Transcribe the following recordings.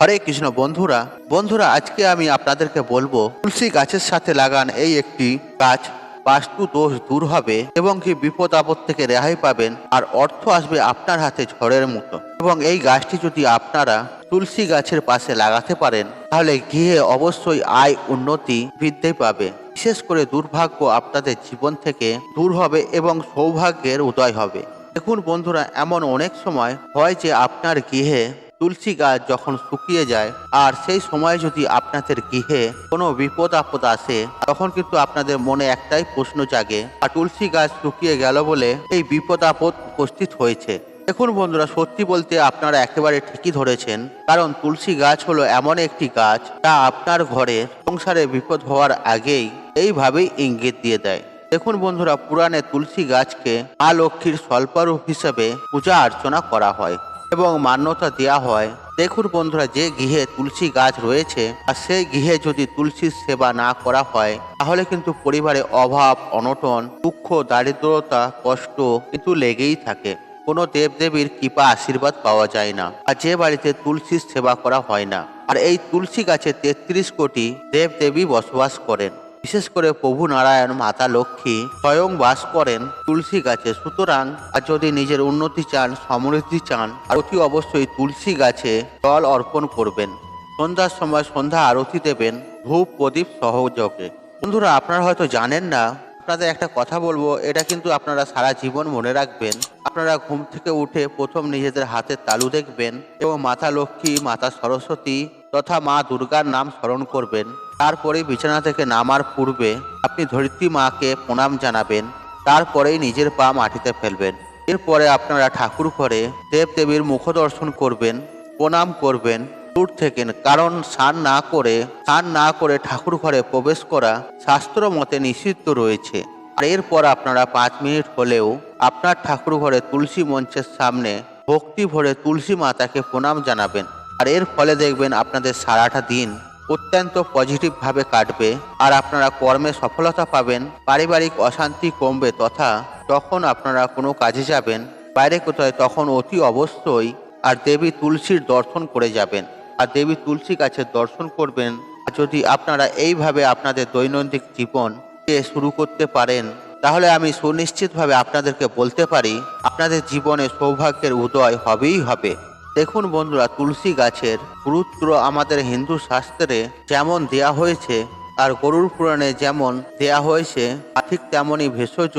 হরে কৃষ্ণ বন্ধুরা বন্ধুরা, আজকে আমি আপনাদেরকে বলব, তুলসী গাছের সাথে লাগান এই একটি গাছ, বাস্তু দোষ দূর হবে এবং কি বিপদ আপদ থেকে রেহাই পাবেন, আর অর্থ আসবে আপনার হাতে ঝড়ের মতো। এবং এই গাছটি যদি আপনারা তুলসী গাছের পাশে লাগাতে পারেন, তাহলে গৃহে অবশ্যই আয় উন্নতি বৃদ্ধি পাবে। বিশেষ করে দুর্ভাগ্য আপনাদের জীবন থেকে দূর হবে এবং সৌভাগ্যের উদয় হবে। দেখুন বন্ধুরা, এমন অনেক সময় হয় যে আপনার গৃহে তুলসী গাছ যখন শুকিয়ে যায়, আর সেই সময় যদি আপনাদের গৃহে কোনো বিপদ আপদ আসে, তখন কিন্তু আপনাদের মনে একটাই প্রশ্ন জাগে, আর তুলসী গাছ শুকিয়ে গেল বলে এই বিপদ আপদ উপস্থিত হয়েছে? দেখুন বন্ধুরা, সত্যি বলতে আপনারা একেবারে ঠিকই ধরেছেন, কারণ তুলসী গাছ হলো এমন একটি গাছ যা আপনার ঘরে সংসারে বিপদ হওয়ার আগেই এইভাবেই ইঙ্গিত দিয়ে দেয়। দেখুন বন্ধুরা, পুরাণে তুলসী গাছকে মা লক্ষ্মীর স্বল্পরূপ হিসেবে পূজা অর্চনা করা হয়। এবং মান্যতা দেওয়া হয়। দেখুন বন্ধুরা, যে গৃহে তুলসী গাছ রয়েছে, আর সেই গৃহে যদি তুলসীর সেবা না করা হয়, তাহলে কিন্তু পরিবারে অভাব, অনটন, দুঃখ, দারিদ্রতা, কষ্ট কিন্তু লেগেই থাকে। কোনো দেবদেবীর কৃপা আশীর্বাদ পাওয়া যায় না, আর যে বাড়িতে তুলসীর সেবা করা হয় না। আর এই তুলসী গাছে তেত্রিশ কোটি দেবদেবী বসবাস করেন। বিশেষ করে প্রভু নারায়ণ মাতা লক্ষ্মী স্বয়ং বাস করেন তুলসী গাছে। সুতরাং আর যদি নিজের উন্নতি চান, সমৃদ্ধি চান, অতি অবশ্যই তুলসী গাছে জল অর্পণ করবেন। সন্ধ্যার সময় সন্ধ্যা আরতি দেবেন ধূপ প্রদীপ সহযোগে। বন্ধুরা, আপনারা হয়তো জানেন না, আপনাদের একটা কথা বলব, এটা কিন্তু আপনারা সারা জীবন মনে রাখবেন। আপনারা ঘুম থেকে উঠে প্রথম নিজেদের হাতের তালু দেখবেন এবং মাতা লক্ষ্মী, মাতা সরস্বতী তথা মা দুর্গার নাম স্মরণ করবেন। তারপরে বিছানা থেকে নামার পূর্বে আপনি ধরিত্রী মাকে প্রণাম জানাবেন, তারপরেই নিজের পা মাটিতে ফেলবেন। এরপরে আপনারা ঠাকুর ঘরে দেবদেবীর মুখ দর্শন করবেন, প্রণাম করবেন, দূর থেকে কারণ স্নান না করে, স্নান না করে ঠাকুর ঘরে প্রবেশ করা শাস্ত্র মতে নিষিদ্ধ রয়েছে। আর এরপর আপনারা পাঁচ মিনিট হলেও আপনার ঠাকুর ঘরে তুলসী মঞ্চের সামনে ভক্তি ভরে তুলসী মাতাকে প্রণাম জানাবেন। আর এর ফলে দেখবেন আপনাদের সারাটা দিন অত্যন্ত পজিটিভভাবে কাটবে আর আপনারা কর্মে সফলতা পাবেন, পারিবারিক অশান্তি কমবে তথা তখন আপনারা কোনো কাজে যাবেন, বাইরে কোথায় তখন অতি অবশ্যই আর দেবী তুলসীর দর্শন করে যাবেন। আর দেবী তুলসী গাছের দর্শন করবেন। আর যদি আপনারা এইভাবে আপনাদের দৈনন্দিন জীবনকে শুরু করতে পারেন, তাহলে আমি সুনিশ্চিতভাবে আপনাদেরকে বলতে পারি, আপনাদের জীবনে সৌভাগ্যের উদয় হবেই হবে। দেখুন বন্ধুরা, তুলসী গাছের গুরুত্ব আমাদের হিন্দু শাস্ত্রে যেমন দেয়া হয়েছে, আর গরুর পুরাণে যেমন দেয়া হয়েছে ঠিক তেমনই ভেষজ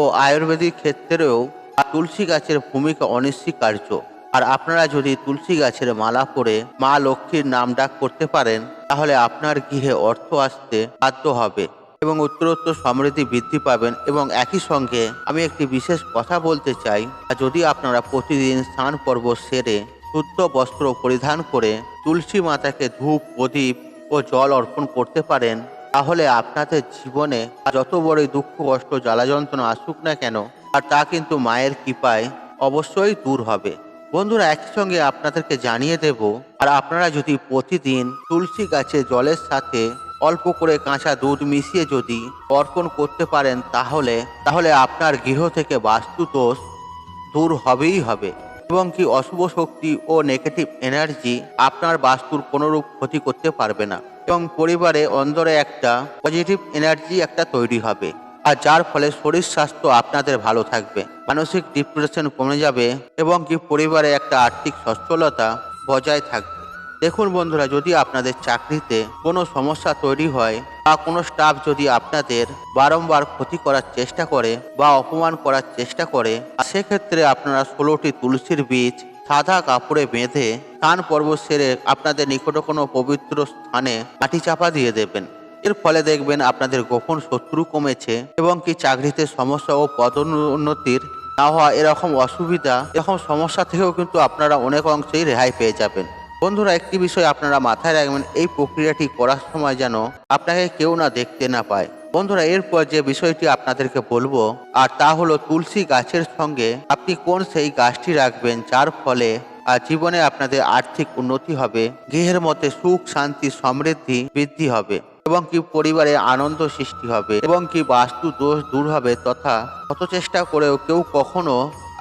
ও আয়ুর্বেদিক ক্ষেত্রেও তুলসী গাছের ভূমিকা অনিশ্চিকার্য আর আপনারা যদি তুলসী গাছের মালা পরে মা লক্ষ্মীর নাম ডাক করতে পারেন, তাহলে আপনার গৃহে অর্থ আসতে বাধ্য হবে। এবং উত্তরোত্তর সমৃদ্ধি বৃদ্ধি পাবেন এবং একই সঙ্গে আমি একটি বিশেষ কথা বলতে চাই। যদি আপনারা প্রতিদিন স্নান পর্ব সেরে শুদ্ধ বস্ত্র পরিধান করে তুলসী মাতাকে ধূপ, প্রদীপ ও জল অর্পণ করতে পারেন, তাহলে আপনাদের জীবনে যত বড়ই দুঃখ, কষ্ট জ্বালা যন্ত্রণা আসুক না কেন, আর তা কিন্তু মায়ের কৃপায় অবশ্যই দূর হবে। বন্ধুরা, একই সঙ্গে আপনাদেরকে জানিয়ে দেব, আর আপনারা যদি প্রতিদিন তুলসী গাছে জলের সাথে অল্প করে কাঁচা দুধ মিশিয়ে যদি অর্পণ করতে পারেন তাহলে তাহলে আপনার গৃহ থেকে বাস্তু দোষ দূর হবেই হবে এবং কি অশুভ শক্তি ও নেগেটিভ এনার্জি আপনার বাস্তুর কোনোরূপ ক্ষতি করতে পারবে না এবং পরিবারে অন্দরে একটা পজিটিভ এনার্জি একটা তৈরি হবে আর যার ফলে শরীর স্বাস্থ্য আপনাদের ভালো থাকবে, মানসিক ডিপ্রেশন কমে যাবে এবং কি পরিবারে একটা আর্থিক সচ্ছলতা বজায় থাকবে। দেখুন বন্ধুরা, যদি আপনাদের চাকরিতে কোনো সমস্যা তৈরি হয় বা কোনো স্টাফ যদি আপনাদের বারংবার ক্ষতি করার চেষ্টা করে বা অপমান করার চেষ্টা করে সেক্ষেত্রে আপনারা ষোলোটি তুলসীর বীজ, সাদা কাপড়ে বেঁধে স্নান পর্ব সেরে আপনাদের নিকট কোনো পবিত্র স্থানে মাটি চাপা দিয়ে দেবেন। এর ফলে দেখবেন আপনাদের গোপন শত্রু কমেছে এবং কি চাকরিতে সমস্যা ও পদোন্নতির না হওয়া এরকম অসুবিধা, এরকম সমস্যা থেকেও কিন্তু আপনারা অনেক অংশেই রেহাই পেয়ে যাবেন। বন্ধুরা, একটি বিষয় আপনারা মাথায় রাখবেন, এই প্রক্রিয়াটি করার সময় যেন আপনাকে কেউ না দেখতে না পায়। বন্ধুরা, এরপর যে বিষয়টি আপনাদেরকে বলব, আর তা হলো তুলসী গাছের সঙ্গে আপনি কোন সেই গাছটি রাখবেন, যার ফলে আর জীবনে আপনাদের আর্থিক উন্নতি হবে, গৃহের মধ্যে সুখ, শান্তি, সমৃদ্ধি বৃদ্ধি হবে এবং কি পরিবারে আনন্দ সৃষ্টি হবে এবং কি বাস্তু দোষ দূর হবে তথা কত চেষ্টা করেও কেউ কখনো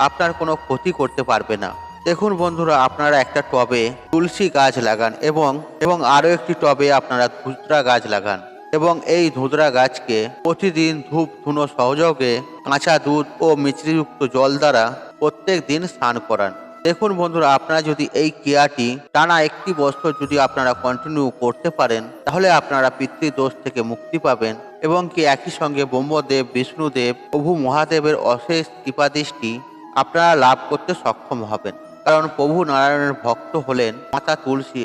আপনার কোনো ক্ষতি করতে পারবে না। দেখুন বন্ধুরা, আপনারা একটা টবে তুলসী গাছ লাগান এবং এবং আরও একটি টবে আপনারা ধুতরা গাছ লাগান এবং এই ধুতরা গাছকে প্রতিদিন ধূপ, ধুনো সহযোগে কাঁচা দুধ ও মিশ্রিযুক্ত জল দ্বারা প্রত্যেক দিন স্নান করান। দেখুন বন্ধুরা, আপনারা যদি এই ক্রিয়াটি টানা একটি বছর যদি আপনারা কন্টিনিউ করতে পারেন, তাহলে আপনারা পিতৃদোষ থেকে মুক্তি পাবেন এবং কি একই সঙ্গে ব্রহ্মদেব, বিষ্ণুদেব, প্রভু মহাদেবের অশেষ কৃপাদৃষ্টি আপনারা লাভ করতে সক্ষম হবেন। কারণ প্রভু নারায়ণের ভক্ত হলেন মাতা তুলসী।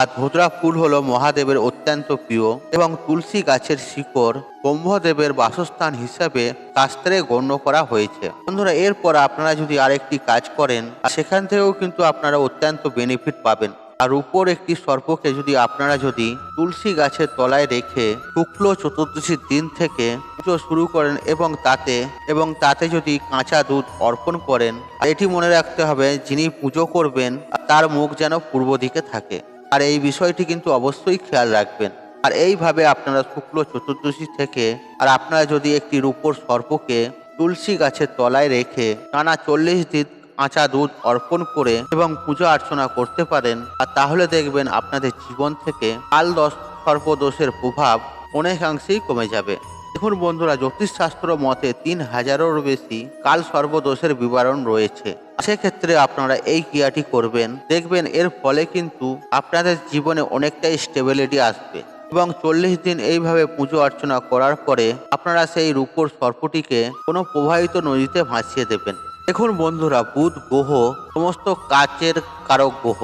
আর ভদ্রা ফুল হলো মহাদেবের অত্যন্ত প্রিয় এবং তুলসী গাছের শিকড় ব্রহ্মদেবের বাসস্থান হিসাবে শাস্ত্রে গণ্য করা হয়েছে। বন্ধুরা, এরপর আপনারা যদি আরেকটি কাজ করেন সেখান থেকেও কিন্তু আপনারা অত্যন্ত বেনিফিট পাবেন। আর উপর একটি সর্পকে যদি আপনারা যদি তুলসী গাছের তলায় রেখে শুক্ল চতুর্দশীর দিন থেকে পুজো শুরু করেন এবং তাতে এবং তাতে যদি কাঁচা দুধ অর্পণ করেন, এটি মনে রাখতে হবে যিনি পুজো করবেন, তার মুখ যেন পূর্ব দিকে থাকে। আর এই বিষয়টি কিন্তু অবশ্যই খেয়াল রাখবেন। আর এইভাবে আপনারা শুক্ল চতুর্দশী থেকে, আর আপনারা যদি একটি রূপোর সর্পকে তুলসী গাছের তলায় রেখে টানা চল্লিশ দিন কাঁচা দুধ অর্পণ করে এবং পূজা অর্চনা করতে পারেন, আর তাহলে দেখবেন আপনাদের জীবন থেকে কাল দশ সর্পদোষের প্রভাব অনেকাংশেই কমে যাবে। দেখুন বন্ধুরা, জ্যোতিষশাস্ত্র মতে তিন হাজারেরও বেশি কাল সর্বদোষের বিবরণ রয়েছে। সেক্ষেত্রে আপনারা এই ক্রিয়াটি করবেন, দেখবেন এর ফলে কিন্তু আপনাদের জীবনে অনেকটাই স্টেবিলিটি আসবে এবং চল্লিশ দিন এইভাবে পুজো অর্চনা করার পরে আপনারা সেই রূপোর সর্পটিকে কোনো প্রবাহিত নদীতে ভাসিয়ে দেবেন। দেখুন বন্ধুরা, বুধ গ্রহ সমস্ত কাচের কারক গ্রহ,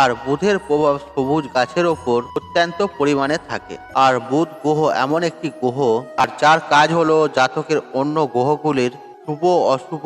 আর বুধের প্রভাব সবুজ গাছের ওপর অত্যন্ত পরিমাণে থাকে। আর বুধ গ্রহ এমন একটি গ্রহ, আর যার কাজ হলো জাতকের অন্য গ্রহগুলির শুভ, অশুভ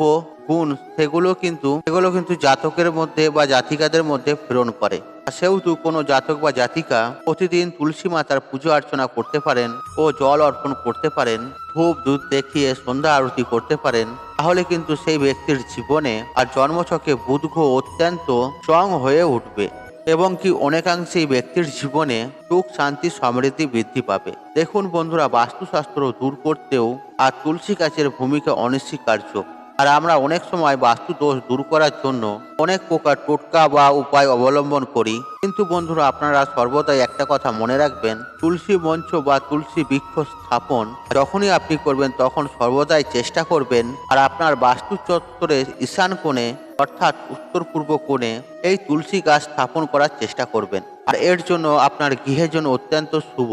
গুণ সেগুলো কিন্তু সেগুলো কিন্তু জাতকের মধ্যে বা জাতিকাদের মধ্যে প্রেরণ করে। সেহেতু কোনো জাতক বা জাতিকা প্রতিদিন তুলসী মাতার পুজো অর্চনা করতে পারেন ও জল অর্পণ করতে পারেন, ধূপ, দুধ দেখিয়ে সন্ধ্যা আরতি করতে পারেন, তাহলে কিন্তু সেই ব্যক্তির জীবনে আর জন্মছকে বুধ অত্যন্ত স্ট্রং হয়ে উঠবে এবং কি অনেকাংশেই ব্যক্তির জীবনে সুখ, শান্তি, সমৃদ্ধি বৃদ্ধি পাবে। দেখুন বন্ধুরা, বাস্তুশাস্ত্র দূর করতেও আর তুলসী গাছের ভূমিকা অনস্বীকার্য। আর আমরা অনেক সময় বাস্তু দোষ দূর করার জন্য অনেক প্রকার টোটকা বা উপায় অবলম্বন করি। কিন্তু বন্ধুরা, আপনারা সর্বদাই একটা কথা মনে রাখবেন, তুলসী মঞ্চ বা তুলসী বৃক্ষ স্থাপন যখনই আপনি করবেন তখন সর্বদাই চেষ্টা করবেন আর আপনার বাস্তু চত্বরের ঈশান কোণে অর্থাৎ উত্তর পূর্ব কোণে এই তুলসী গাছ স্থাপন করার চেষ্টা করবেন। আর এর জন্য আপনার গৃহের জন্য অত্যন্ত শুভ।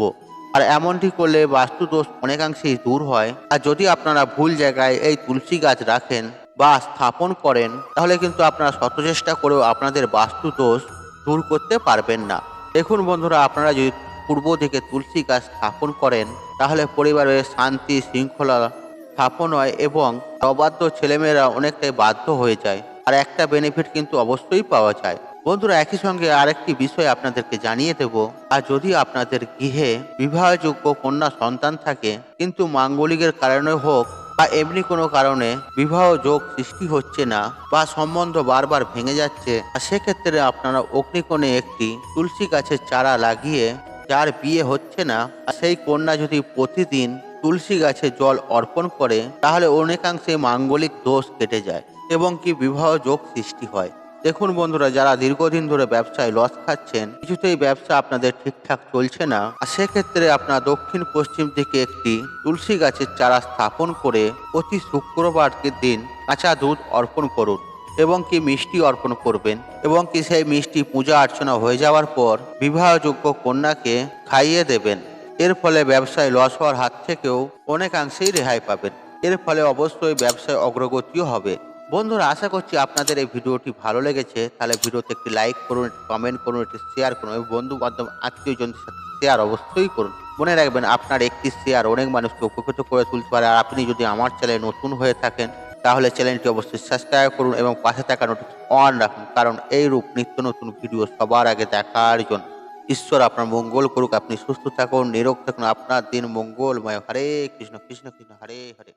আর এমনটি করলে বাস্তু দোষ অনেকাংশেই দূর হয়। আর যদি আপনারা ভুল জায়গায় এই তুলসী গাছ রাখেন বা স্থাপন করেন, তাহলে কিন্তু আপনারা শত চেষ্টা করেও আপনাদের বাস্তু দোষ দূর করতে পারবেন না। দেখুন বন্ধুরা, আপনারা যদি পূর্ব দিকে তুলসী গাছ স্থাপন করেন, তাহলে পরিবারের শান্তি, শৃঙ্খলা স্থাপন হয় এবং অবাধ্য ছেলেমেয়েরা অনেকটাই বাধ্য হয়ে যায়। আর একটা বেনিফিট কিন্তু অবশ্যই পাওয়া যায়। বন্ধুরা, একই সঙ্গে আরেকটি বিষয় আপনাদেরকে জানিয়ে দেব। আর যদি আপনাদের গৃহে বিবাহযোগ্য কন্যা সন্তান থাকে, কিন্তু মাঙ্গলিকের কারণে হোক বা এমনি কোনো কারণে বিবাহ যোগ সৃষ্টি হচ্ছে না বা সম্বন্ধ বারবার ভেঙে যাচ্ছে, আর সেক্ষেত্রে আপনারা অগ্নিকোণে একটি তুলসী গাছের চারা লাগিয়ে যার বিয়ে হচ্ছে না, আর সেই কন্যা যদি প্রতিদিন তুলসী গাছে জল অর্পণ করে, তাহলে অনেকাংশে মাঙ্গলিক দোষ কেটে যায় এবং কি বিবাহ যোগ সৃষ্টি হয়। দেখুন বন্ধুরা, যারা দীর্ঘদিন ধরে ব্যবসায় লস খাচ্ছেন, কিছুতেই ব্যবসা আপনাদের ঠিকঠাক চলছে না। আর সেক্ষেত্রে আপনার দক্ষিণ পশ্চিম দিকে একটি তুলসী গাছের চারা স্থাপন করে প্রতি শুক্রবারকে দিন কাঁচা দুধ অর্পণ করুন এবং কি মিষ্টি অর্পণ করবেন এবং কি সেই মিষ্টি পূজা অর্চনা হয়ে যাওয়ার পর বিবাহযোগ্য কন্যাকে খাইয়ে দেবেন। এর ফলে ব্যবসায় লস হওয়ার হাত থেকেও অনেকাংশেই রেহাই পাবেন। এর ফলে অবশ্যই ব্যবসায় অগ্রগতিও হবে। বন্ধুরা, আশা করছি আপনাদের এই ভিডিওটি ভালো লেগেছে। তাহলে ভিডিওতে একটি লাইক করুন একটি কমেন্ট করুন, একটি শেয়ার করুন এবং বন্ধু বান্ধব আত্মীয়জনদের সাথে শেয়ার অবশ্যই করুন। মনে রাখবেন, আপনার একটি শেয়ার অনেক মানুষকে উপকৃত করে তুলতে পারে। আর আপনি যদি আমার চ্যানেলে নতুন হয়ে থাকেন, তাহলে চ্যানেলটি অবশ্যই সাবস্ক্রাইব করুন এবং পাশে থাকা নোটিস অন রাখুন। কারণ এই রূপ নিত্য নতুন ভিডিও সবার আগে দেখার জন্য। ঈশ্বর আপনার মঙ্গল করুক, আপনি সুস্থ থাকুন, নিরোগ থাকুন, আপনার দিন মঙ্গলময়। হরে কৃষ্ণ কৃষ্ণ কৃষ্ণ, হরে হরে।